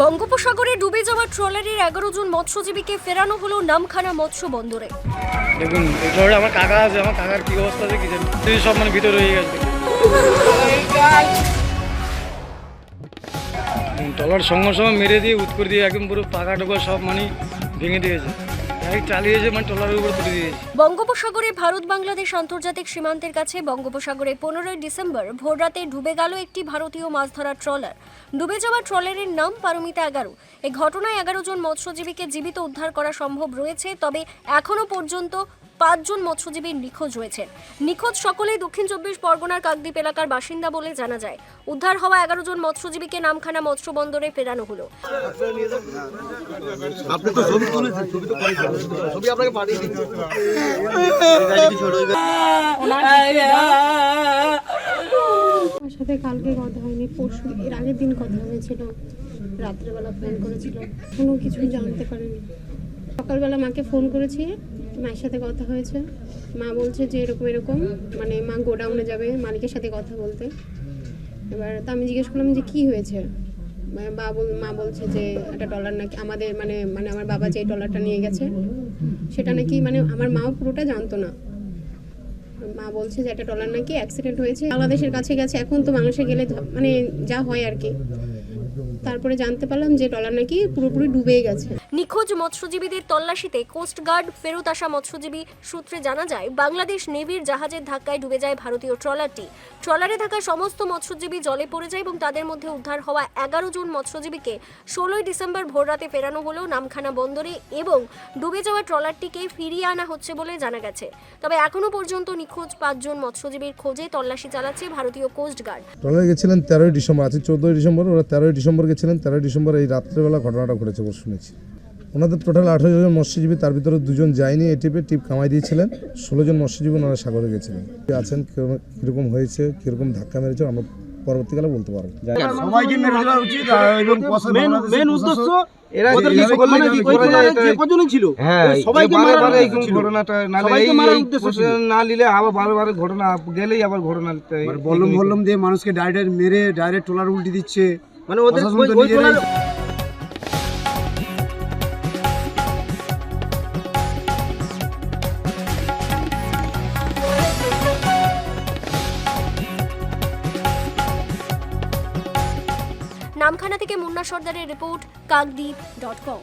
বঙ্গোপসাগরে ডুবে যাওয়া ট্রলারের এগারো জন মৎস্যজীবীকে ফেরানো হলো নামখানা মৎস্য বন্দরে। দেখুন আমার কাকা আছে, আমার কাকার কি অবস্থা আছে কি জানি সব মানে ভিতরে হয়ে গেছে। ট্রলার সঙ্গে সঙ্গে মেরে দিয়ে, উৎকর দিয়ে একদম পুরো পাকা টোকা সব মানে ভেঙে দিয়েছে। মানে বঙ্গোপসাগরে ভারত বাংলাদেশ আন্তর্জাতিক সীমান্তের কাছে বঙ্গোপসাগরে পনেরোই ডিসেম্বর ভোররাতে ডুবে গেল একটি ভারতীয় মাছ ধরার ট্রলার। ডুবে যাওয়া ট্রলারের নাম পারমিতা এগারো। এই ঘটনায় এগারো জন মৎস্যজীবীকে জীবিত উদ্ধার করা সম্ভব রয়েছে, তবে এখনও পর্যন্ত পাঁচজন মৎস্যজীবী নিখোঁজ রয়েছে নিখোঁজ সকলেই দক্ষিণ চব্বিশ পরগনার কাকদ্বীপ এলাকার বাসিন্দা বলে জানা যায়। উদ্ধার হওয়া এগারো জন মৎস্যজীবীকে নামখানা মৎস্য বন্দরে ফেরানো হলো। আপনি তো ছবি তুলেছেন ছবি তো পাঠিয়েছেন ছবি আপনাকে পাঠিয়ে দিচ্ছি। আমার সাথে কালকে কথা হয়নি পরশু এর আগের দিন কথা হয়েছিল রাত্রেবেলা ফোন করেছিল কোনো কিছু জানতে পারিনি। সকালবেলা মাকে ফোন করেছি মায়ের সাথে কথা হয়েছে। মা বলছে যে এরকম এরকম। মানে মা গোডাউনে যাবে মালিকের সাথে কথা বলতে। এবার তো আমি জিজ্ঞেস করলাম যে কি হয়েছে? বা মা বলছে যে একটা ডলার নাকি আমাদের মানে মানে আমার বাবা যে ডলারটা নিয়ে গেছে, সেটা নাকি মানে আমার মাও পুরোটা জানতো না। মা বলছে যে একটা ট্রলার নাকি অ্যাক্সিডেন্ট হয়েছে। বাংলাদেশের কাছে গেছে, এখন তো বাংলাদেশে গেলে মানে যা হয় আর কি। তারপরে জানতে পারলাম যে ট্রলার নাকি পুরোপুরি ডুবেই গেছে। নিখোঁজ মৎস্যজীবীদের তল্লাশিতে কোস্টগার্ড ফেরত আসা মৎস্যজীবী সূত্রে জানা যায় বাংলাদেশ নেভির জাহাজের ধাক্কায় ডুবে যায় ভারতীয় ট্রলারটি। ট্রলারে থাকা সমস্ত মৎস্যজীবী জলে পড়ে যায় এবং তাদের মধ্যে উদ্ধার হওয়া এগারো জন মৎস্যজীবীকে ষোলোই ডিসেম্বর ভোররাতে ফেরানো হলো নামখানা বন্দরে এবং ডুবে যাওয়া ট্রলারটিকে ফিরিয়ে আনা হচ্ছে বলে জানা গেছে। তবে এখনও পর্যন্ত নিখোঁজ পাঁচজন মৎস্যজীবীর খোঁজে তল্লাশি চালাচ্ছে ভারতীয় কোস্টগার্ড ট্রলারে গেছিলেন তেরোই ডিসেম্বর আছে চোদ্দোই ডিসেম্বর ওরা তেরোই ডিসেম্বর গেছিলেন তেরোই ডিসেম্বর এই রাত্রেবেলা ঘটনাটা ঘটেছে বলে শুনেছি। ওনাদের টোটাল আঠারো জন মৎস্যজীবী তার ভিতরে দুজন যায়নি টিপে টিপ কামাই দিয়েছিলেন। ষোলো জন মৎস্যজীবী ওনারা সাগরে গেছিলেন। আছেন কিরকম- কীরকম হয়েছে কীরকম ধাক্কা মেরেছে আমরা পরবর্তীকালে বলতে পারব। সবাইকে মেরে দেওয়া উচিত এবং মেন উদ্দেশ্য ঘটনা গেলেই আবার ঘটনা বল্লম বল্লম দিয়ে মানুষকে ডাইরেক্ট মেরে ডাইরেক্ট ট্রলার উল্টে দিচ্ছে। মানে ওদের নামখানা থেকে মুন্না সর্দারের রিপোর্ট কাকদ্বীপ ডট কম